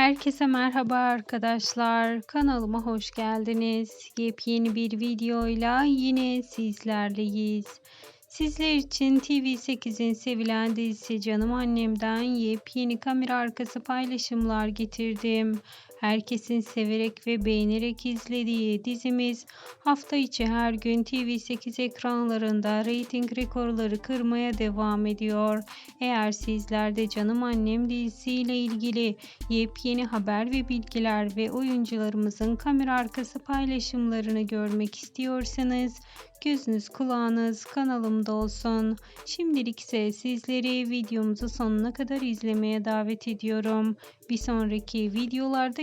Herkese merhaba arkadaşlar. Kanalıma hoş geldiniz. Yepyeni bir videoyla yine sizlerleyiz. Sizler için TV8'in sevilen dizisi Canım Annem'den yepyeni kamera arkası paylaşımlar getirdim. Herkesin severek ve beğenerek izlediği dizimiz hafta içi her gün TV8 ekranlarında reyting rekorları kırmaya devam ediyor. Eğer sizler de Canım Annem dizisiyle ilgili yepyeni haber ve bilgiler ve oyuncularımızın kamera arkası paylaşımlarını görmek istiyorsanız gözünüz kulağınız kanalımda olsun. Şimdilik ise sizleri videomuzu sonuna kadar izlemeye davet ediyorum. Bir sonraki videolarda